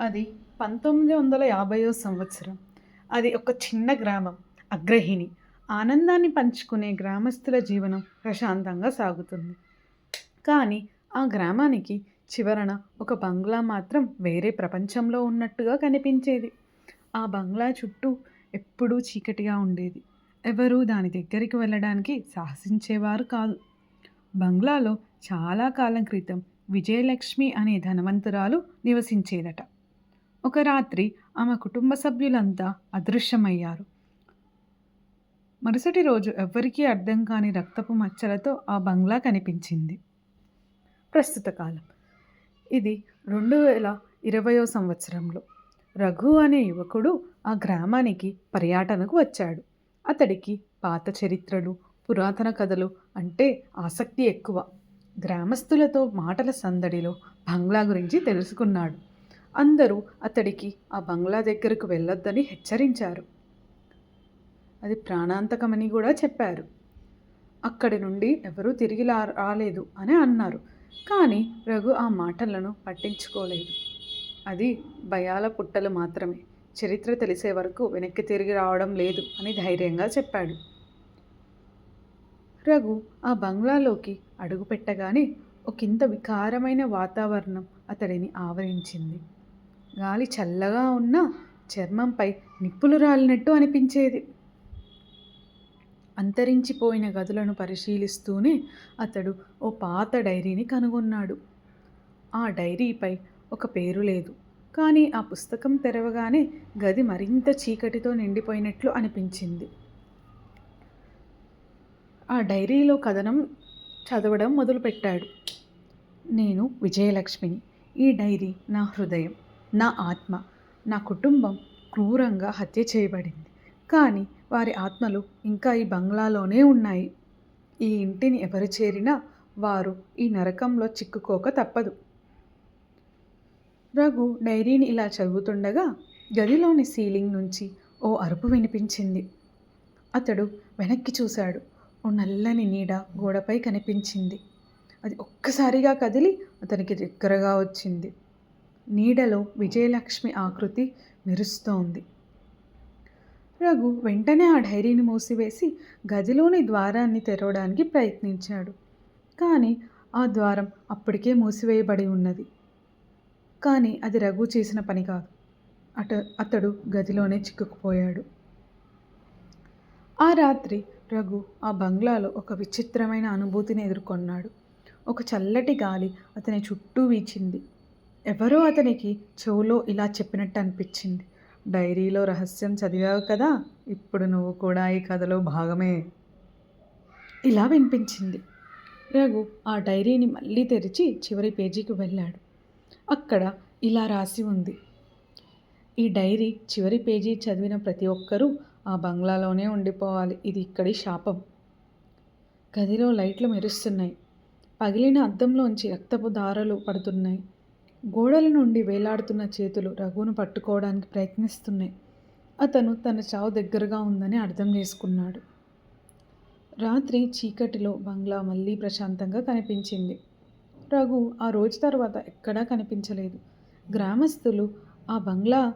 అది పంతొమ్మిది వందల యాభైవ సంవత్సరం. అది ఒక చిన్న గ్రామం అగ్రహిణి. ఆనందాన్ని పంచుకునే గ్రామస్తుల జీవనం ప్రశాంతంగా సాగుతుంది. కానీ ఆ గ్రామానికి చివరన ఒక బంగ్లా మాత్రం వేరే ప్రపంచంలో ఉన్నట్టుగా కనిపించేది. ఆ బంగ్లా చుట్టూ ఎప్పుడూ చీకటిగా ఉండేది. ఎవరూ దాని దగ్గరికి వెళ్ళడానికి సాహసించేవారు కాదు. బంగ్లాలో చాలా కాలం క్రితం విజయలక్ష్మి అనే ధనవంతురాలు నివసించేదట. ఒక రాత్రి ఆమె కుటుంబ సభ్యులంతా అదృశ్యమయ్యారు. మరుసటి రోజు ఎవ్వరికీ అర్థం కాని రక్తపు మచ్చలతో ఆ బంగ్లా కనిపించింది. ప్రస్తుత కాలం. ఇది రెండు వేల ఇరవయో సంవత్సరంలో. రఘు అనే యువకుడు ఆ గ్రామానికి పర్యటనకు వచ్చాడు. అతడికి పాత చరిత్రలు పురాతన కథలు అంటే ఆసక్తి ఎక్కువ. గ్రామస్తులతో మాటల సందడిలో బంగ్లా గురించి తెలుసుకున్నాడు. అందరూ అతడికి ఆ బంగ్లా దగ్గరకు వెళ్ళొద్దని హెచ్చరించారు. అది ప్రాణాంతకమని కూడా చెప్పారు. అక్కడి నుండి ఎవరూ తిరిగి లా రాలేదు అని అన్నారు. కానీ రఘు ఆ మాటలను పట్టించుకోలేదు. అది భయాల పుట్టలు మాత్రమే. చరిత్ర తెలిసే వరకు వెనక్కి తిరిగి రావడం లేదు అని ధైర్యంగా చెప్పాడు. రఘు ఆ బంగ్లాలోకి అడుగుపెట్టగానే ఒకంత వికారమైన వాతావరణం అతడిని ఆవరించింది. గాలి చల్లగా ఉన్న చర్మంపై నిప్పులు రాలినట్టు అనిపించేది. అంతరించిపోయిన గదులను పరిశీలిస్తూనే అతడు ఓ పాత డైరీని కనుగొన్నాడు. ఆ డైరీపై ఒక పేరు లేదు కానీ ఆ పుస్తకం తెరవగానే గది మరింత చీకటితో నిండిపోయినట్లు అనిపించింది. ఆ డైరీలో కథనం చదవడం మొదలుపెట్టాడు. నేను విజయలక్ష్మిని. ఈ డైరీ నా హృదయం. నా ఆత్మ నా కుటుంబం క్రూరంగా హత్య చేయబడింది. కానీ వారి ఆత్మలు ఇంకా ఈ బంగ్లాలోనే ఉన్నాయి. ఈ ఇంటిని ఎవరు చేరినా వారు ఈ నరకంలో చిక్కుకోక తప్పదు. రఘు డైరీని ఇలా చదువుతుండగా గదిలోని సీలింగ్ నుంచి ఓ అరుపు వినిపించింది. అతడు వెనక్కి చూశాడు. ఓ నల్లని నీడ గోడపై కనిపించింది. అది ఒక్కసారిగా కదిలి అతనికి దగ్గరగా వచ్చింది. నీడలో విజయలక్ష్మి ఆకృతి మెరుస్తోంది. రఘు వెంటనే ఆ డైరీని మూసివేసి గదిలోని ద్వారాన్ని తెరవడానికి ప్రయత్నించాడు. కానీ ఆ ద్వారం అప్పటికే మూసివేయబడి ఉన్నది. కానీ అది రఘు చేసిన పని కాదు. అట అతడు గదిలోనే చిక్కుకుపోయాడు. ఆ రాత్రి రఘు ఆ బంగ్లాలో ఒక విచిత్రమైన అనుభూతిని ఎదుర్కొన్నాడు. ఒక చల్లటి గాలి అతని చుట్టూ వీచింది. ఎవరో అతనికి చెవులో ఇలా చెప్పినట్టు అనిపించింది. డైరీలో రహస్యం చదివావు కదా ఇప్పుడు నువ్వు కూడా ఈ కథలో భాగమే. ఇలా వినిపించింది. రఘు ఆ డైరీని మళ్ళీ తెరిచి చివరి పేజీకి వెళ్ళాడు. అక్కడ ఇలా రాసి ఉంది. ఈ డైరీ చివరి పేజీ చదివిన ప్రతి ఒక్కరూ ఆ బంగ్లాలోనే ఉండిపోవాలి. ఇది ఇక్కడి శాపం. గదిలో లైట్లు మెరుస్తున్నాయి. పగిలిన అద్దంలోంచి రక్తపు దారలు పడుతున్నాయి. గోడల నుండి వేలాడుతున్న చేతులు రఘును పట్టుకోవడానికి ప్రయత్నిస్తున్నాయి. అతను తన చావు దగ్గరగా ఉందని అర్థం చేసుకున్నాడు. రాత్రి చీకటిలో బంగ్లా మళ్ళీ ప్రశాంతంగా కనిపించింది. రఘు ఆ రోజు తర్వాత ఎక్కడా కనిపించలేదు. గ్రామస్తులు ఆ బంగ్లా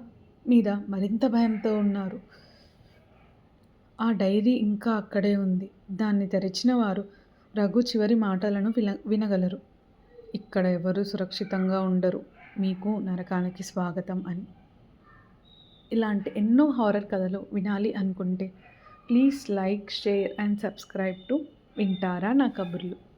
మీద మరింత భయంతో ఉన్నారు. ఆ డైరీ ఇంకా అక్కడే ఉంది. దాన్ని తెరిచిన వారు రఘు చివరి మాటలను విన వినగలరు. ఇక్కడ ఎవరు సురక్షితంగా ఉండరు. మీకు నరకానికి స్వాగతం అని. ఇలాంటి ఎన్నో హారర్ కథలు వినాలి అనుకుంటే please like share and subscribe to వింటారా నా కబుర్లు.